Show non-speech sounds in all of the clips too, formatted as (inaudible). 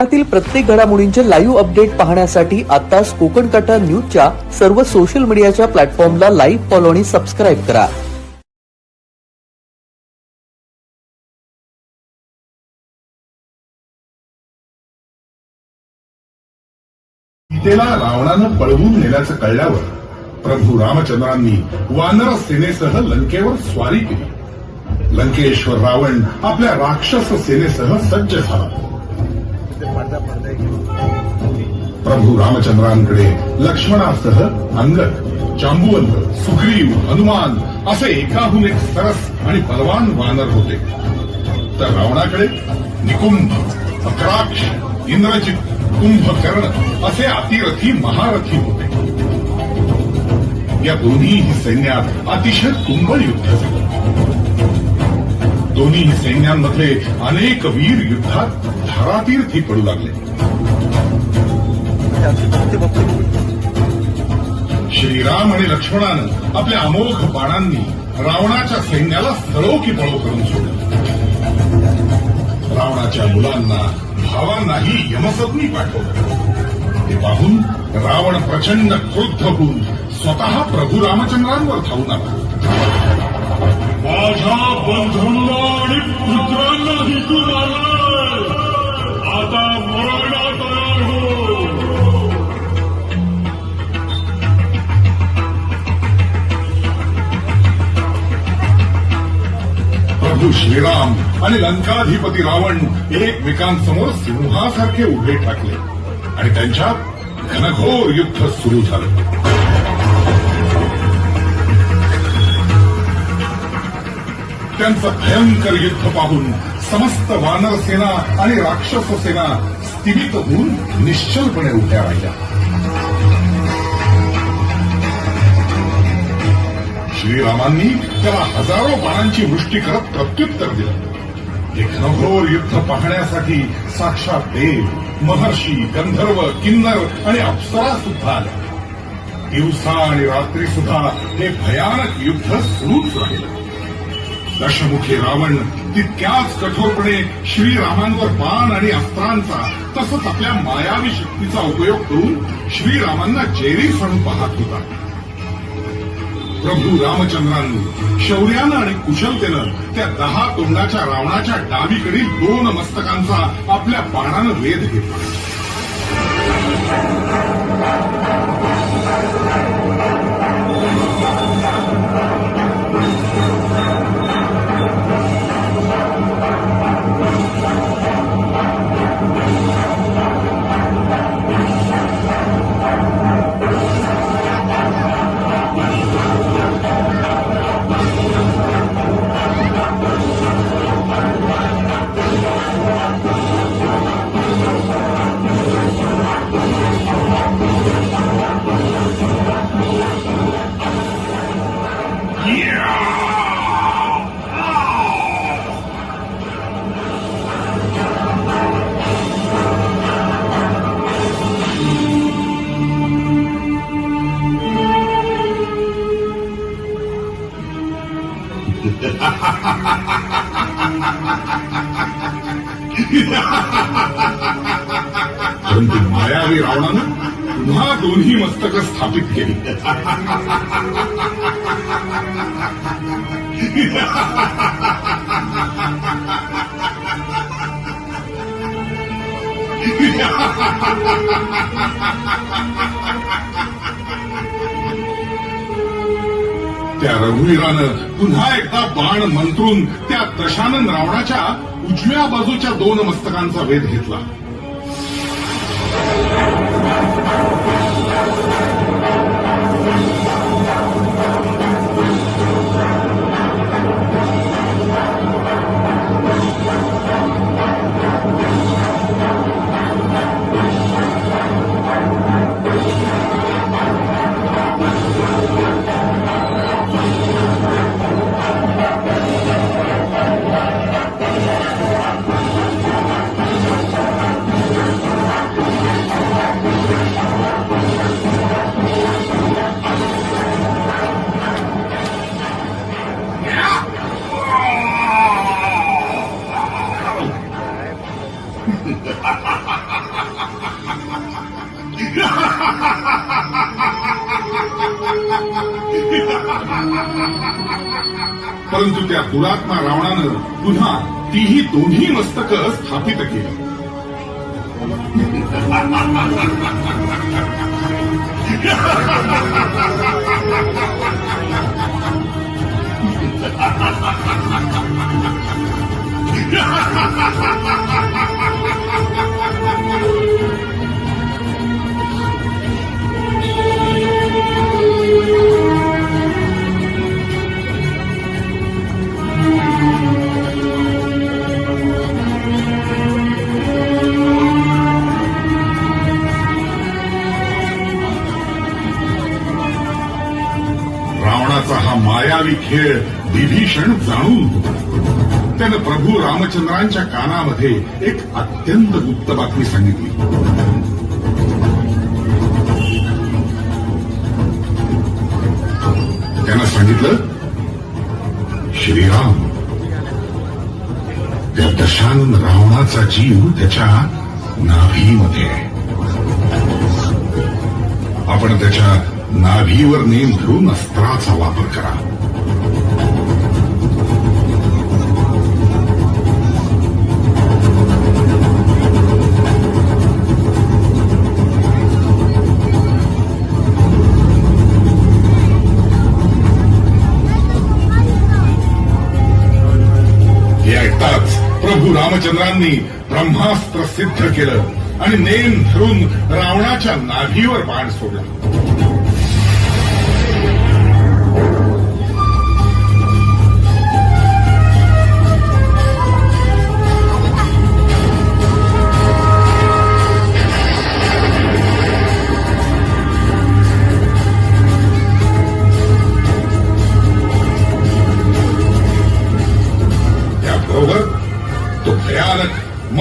राज्यातील प्रत्येक घडामोडींचे लाईव्ह अपडेट पाहण्यासाठी आताच कोकण कटा न्यूजच्या सर्व सोशल मीडियाच्या प्लॅटफॉर्मला लाईव्ह फॉलो आणि सबस्क्राईब करा. सीतेला रावणानं पळवून नेल्याचं कळल्यावर प्रभू रामचंद्रांनी वानर सेनेसह लंकेवर स्वारी केली. लंकेश्वर रावण आपल्या राक्षस सेनेसह सज्ज झाला. प्रभू रामचंद्रांकडे लक्ष्मणासह अंगद जांबुवंत सुग्रीव हनुमान असे एकाहून एक सरस आणि बलवान वानर होते. तर रावणाकडे निकुंभ अक्राक्ष इंद्रजित कुंभकर्ण असे अतिरथी महारथी होते. या दोन्हीही सैन्यात अतिशय तुंबळ युद्ध झालं. दोन्ही सैन्यांमध्ये अनेक वीर युद्धात धारातीर्थी पडू लागले. श्रीराम आणि लक्ष्मणानं आपल्या अमोघ बाणांनी रावणाच्या सैन्याला सळोकी पळो करून सोडलं. रावणाच्या मुलांना भावांनाही यमसदनी पाठवलं. ते पाहून रावण प्रचंड क्रुद्ध होऊन स्वतः प्रभू रामचंद्रांवर धावून आला. माझ्या बंधूंना आणि पुत्रांना हिटून आलाय आता मरायला तयार हो. प्रभू श्रीराम आणि लंकाधिपती रावण एकमेकांसमोर सिंहासारखे उभे ठाकले आणि त्यांच्यात घनघोर युद्ध सुरू झालं. त्यांचं भयंकर युद्ध पाहून समस्त वानर सेना आणि राक्षस सेना स्थिमित होऊन निश्चलपणे उभ्या राहिल्या. श्रीरामांनी त्याला हजारो बाणांची वृष्टी करत प्रत्युत्तर दिलं. हे घनघोर युद्ध पाहण्यासाठी साक्षात देव महर्षी गंधर्व किन्नर आणि अप्सरा सुद्धा आल्या. दिवसा आणि रात्री सुद्धा हे भयानक युद्ध सुरूच राहिलं. दशमुखी रावण तितक्याच कठोरपणे श्रीरामांवर बाण आणि अस्त्रांचा तसंच आपल्या मायावी शक्तीचा उपयोग करून श्रीरामांना जेरी आणून पाहत होता. प्रभू रामचंद्रांनी शौर्यानं आणि कुशलतेनं त्या दहा तोंडाच्या रावणाच्या डावीकडील दोन मस्तकांचा आपल्या बाणानं वेध घेतला. परंतु मायावी रावणानं पुन्हा दोन्ही मस्तक स्थापित केली. त्या रघुवीरानं पुन्हा एकदा बाण मंत्रून त्या दशानन रावणाच्या उजव्या बाजूच्या दोन मस्तकांचा वेध घेतला. दोन्ही मस्तक स्थापित केली. (laughs) (laughs) खेळ विभीषण जाणून होता त्यानं प्रभू रामचंद्रांच्या कानामध्ये एक अत्यंत गुप्त बातमी सांगितली. त्यानं सांगितलं श्रीराम त्या दशानन रावणाचा जीव त्याच्या नाभीमध्ये आहे. आपण त्याच्या नाभीवर नेम धरून अस्त्राचा वापर करा. रामचंद्रांनी ब्रह्मास्त्र सिद्ध केलं आणि नेम धरून रावणाच्या नाभीवर बाण सोडला.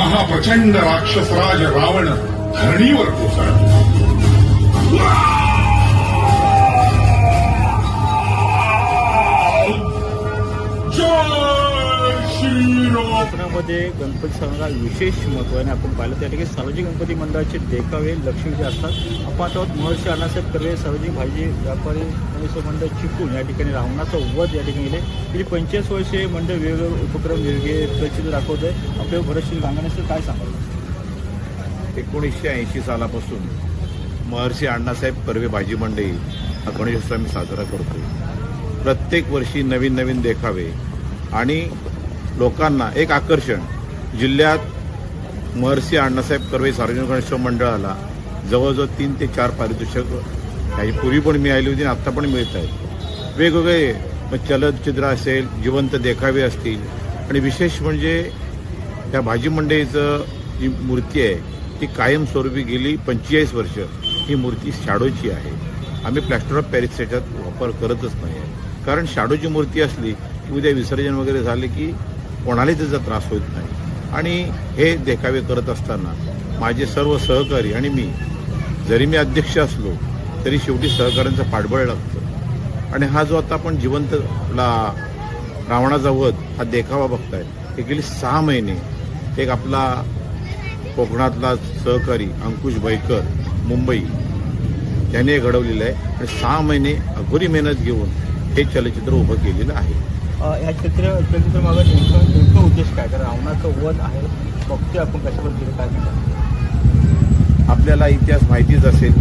महाप्रचंड राक्षसराज रावण धरणीवर कोसळला कोकणामध्ये गणपती सणाला विशेष महत्त्व आहे आपण पाहिलं. त्या ठिकाणी सार्वजनिक गणपती मंडळाचे देखावे लक्ष्मीचे असतात आपण आता महर्षी अण्णासाहेब कर्वे सार्वजनिक भाजी व्यापारी गणेश मंडळ चिकून या ठिकाणी रावणाचं वध या ठिकाणी गेले गेली पंचवीस वर्षे मंडळ वेगवेगळे उपक्रम वेगळे प्रचित दाखवत आहे. आपल्या भरतशील गांगण्याचं काय सांगाल? एकोणीसशे ऐंशी सालापासून महर्षी अण्णासाहेब कर्वे भाजी मंडई हा गणेशोत्सव आम्ही साजरा करतो प्रत्येक वर्षी नवीन नवीन देखावे आणि लोकांना एक आकर्षण. जिल्ह्यात महर्षी अण्णासाहेब कर्वे सार्वजनिक गणेशोत्सव मंडळाला जवळजवळ तीन ते चार पारितोषिक काही पूर्वी पण मिळाली होती आणि आत्ता पण मिळत आहेत. वेगवेगळे मग चलचित्र असेल जिवंत देखावे असतील. आणि विशेष म्हणजे त्या भाजी मंडईचं जी मूर्ती आहे ती कायमस्वरूपी गेली पंचेचाळीस वर्ष. ही मूर्ती शाडोची आहे. आम्ही प्लॅस्टर ऑफ पॅरिस त्याच्यात वापर करतच नाही आहे. कारण शाडोची मूर्ती असली की उद्या विसर्जन वगैरे झाले की कोणालाही त्याचा त्रास होत नाही. आणि हे देखावे करत असताना माझे सर्व सहकारी आणि मी जरी मी अध्यक्ष असलो तरी शेवटी सहकाऱ्यांचं पाठबळ लागतं. आणि हा जो आता आपण जिवंतला रावणाचा वध हा देखावा बघताय हे गेली सहा महिने एक आपला कोकणातला सहकारी अंकुश बैकर मुंबई त्याने घडवलेलं आहे. आणि सहा महिने अघोरी मेहनत घेऊन हे चलचित्र उभं केलेलं आहे. ह्या चित्र चलचित्र मागं नेमकं नेमकं उद्देश काय? कारण रावणाचं वध आहे. बघतोय आपण कशाबद्दल काय आपल्याला इतिहास माहितीच असेल.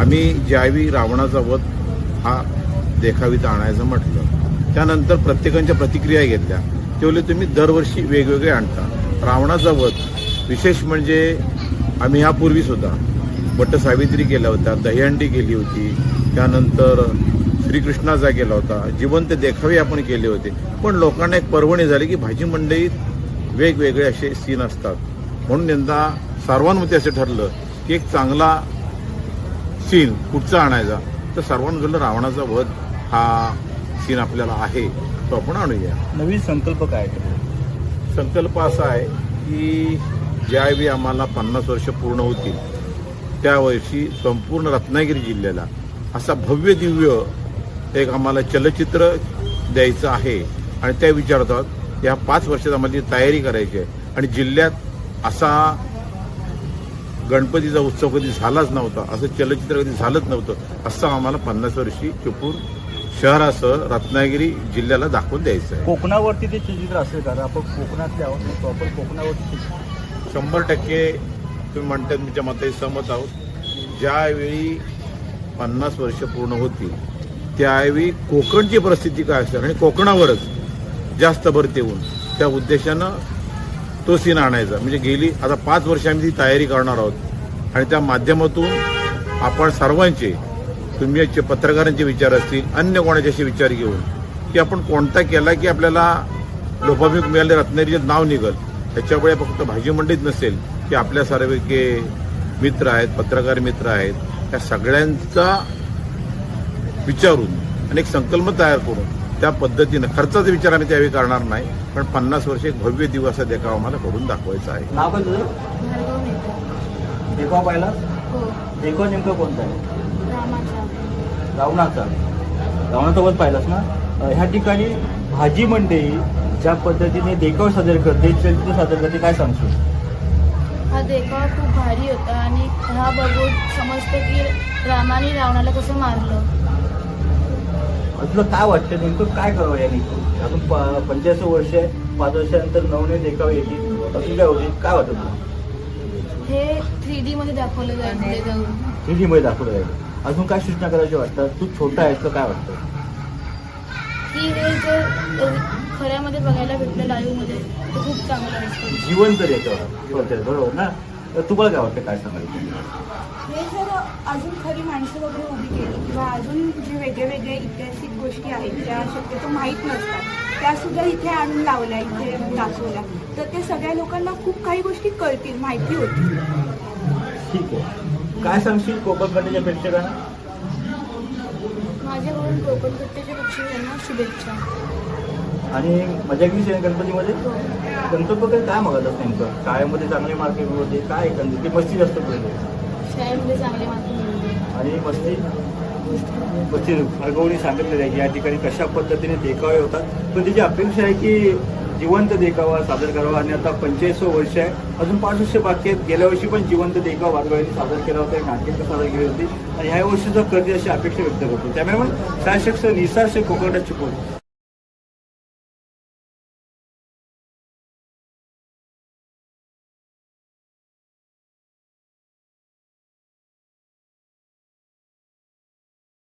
आम्ही ज्यावेळी रावणाचा वध हा देखावीत आणायचं म्हटलं त्यानंतर प्रत्येकांच्या प्रतिक्रिया घेतल्या. तेवढे तुम्ही दरवर्षी वेगवेगळे आणता. रावणाचा वध विशेष म्हणजे आम्ही ह्यापूर्वी सुद्धा बट सावित्री केल्या होत्या दहीहंडी केली होती. त्यानंतर श्रीकृष्णाचा केला होता. जिवंत देखावे आपण केले होते. पण लोकांना एक पर्वणी झाली की भाजी मंडईत वेगवेगळे असे सीन असतात. म्हणून यंदा सर्वांमध्ये असं ठरलं की एक चांगला सीन कुठचा आणायचा? तर सर्वांकडलं रावणाचा वध हा सीन आपल्याला आहे. तो आपण आणूया. नवीन संकल्प काय? संकल्प असा आहे की ज्यावेळी आम्हाला पन्नास वर्ष पूर्ण होतील त्यावर्षी संपूर्ण रत्नागिरी जिल्ह्याला असा भव्य दिव्य एक आम्हाला चलचित्र द्यायचं आहे. आणि त्या विचारतात या पाच वर्षात आम्हाला ती तयारी करायची आहे आणि जिल्ह्यात असा गणपतीचा उत्सव कधी झालाच नव्हता असं चलचित्र कधी झालंच नव्हतं असं आम्हाला पन्नास वर्षी चिपळूण शहरासह रत्नागिरी जिल्ह्याला दाखवून द्यायचं आहे. कोकणावरती ते चित्र असेल का? आपण कोकणातले आहोत प्रॉपर कोकणावरती शंभर टक्के तुम्ही म्हणतात तुमच्या मताशी सहमत आहोत. ज्यावेळी पन्नास वर्ष पूर्ण होतील त्यावेळी कोकणची परिस्थिती काय असेल आणि कोकणावरच जास्त भर देऊन त्या उद्देशानं तो सीन आणायचा. म्हणजे गेली आता पाच वर्ष आम्ही ती तयारी करणार आहोत. आणि त्या माध्यमातून आपण सर्वांचे तुम्ही पत्रकारांचे विचार असतील अन्य कोणाचे असे विचार घेऊन की आपण कोणता केला की आपल्याला लोपाभिमुख मिळाले रत्नागिरीचं नाव निघल. त्याच्यामुळे फक्त भाजी मंडईत नसेल की आपल्या आपल्यासारखे मित्र आहेत पत्रकार मित्र आहेत त्या सगळ्यांचा विचारून आणि एक संकल्प तयार करून त्या पद्धतीनं खर्चाचा विचार आम्ही त्यावेळी करणार नाही पण पन्नास वर्ष एक भव्य दिवस असा देखावा आम्हाला घडून दाखवायचा आहे. नाव काय तुझं? भार्गव मेहता देखावा पाहिला? हो. देखावा नेमकं कोणता आहे? रामाचा. रावणाचा. रावणासोबत पाहिलास ना? ह्या ठिकाणी भाजी मंडई ज्या पद्धतीने देखाव सादर करते चरित्र सादर करते काय सांगशील? हा देखावा खूप भारी होता आणि हा बघून समजतं की रामाने रावणाला कसं मारलं. तुला काय वाटतं नेमकं काय करावं या नीती अजून पंच्याऐंशी वर्ष आहे पाच वर्षानंतर नवने देखावे येतील अजून काय होईल काय वाटतं तुला? हे थ्री डी मध्ये दाखवलं जाईल थ्री मध्ये दाखवलं जाईल. अजून काय सूचना करायची वाटतं? तू छोटा आहेस तर काय वाटतं? की हे खऱ्यामध्ये बघायला भेटलं लाईव्हमध्ये तर खूप चांगलं जिवंत याच्यावर थोडक्यात, बरोबर ना? तर तुम्हाला काय वाटतं काय सांगायचं हे जर अजून खरी माणसं वगैरे उभी केली किंवा अजून जे वेगळे वेगळे ऐतिहासिक गोष्टी आहेत ज्या शक्यतो माहीत नसतात त्या सुद्धा इथे आणून लावल्या इथे दाखवल्या. तर ते सगळ्या लोकांना खूप काही गोष्टी कळतील माहिती होतील. ठीक आहे. काय सांगशील कोकणकंडच्या प्रेक्षकांना? माझ्याकडून कोकण कट्ट्याच्या पक्षीयांना शुभेच्छा. आणि मजा केली गणपतीमध्ये. गणपती वगैरे काय मागत नेमकं? शाळेमध्ये चांगले मार्क होते काय एकंदरीत? ते मस्ती जास्त पडले शाळेमध्ये चांगले मार्क आणि मस्ती? मस्ती. भार्गवनी सांगितलेलं आहे की या ठिकाणी कशा पद्धतीने देखावे होतात. पण त्याची अपेक्षा आहे की जिवंत देखावा सादर करावा. आणि आता पंचेचाळीस वर्ष आहे. अजून पाच वर्ष बाकी आहेत. गेल्या वर्षी पण जिवंत देखावा भार्गवांनी सादर केला होता. नाट्यकथा सादर केली होती. आणि ह्या वर्षीचा करते अशी अपेक्षा व्यक्त करतो. त्यामुळे मग शासक निसार कोकणात चुकवतो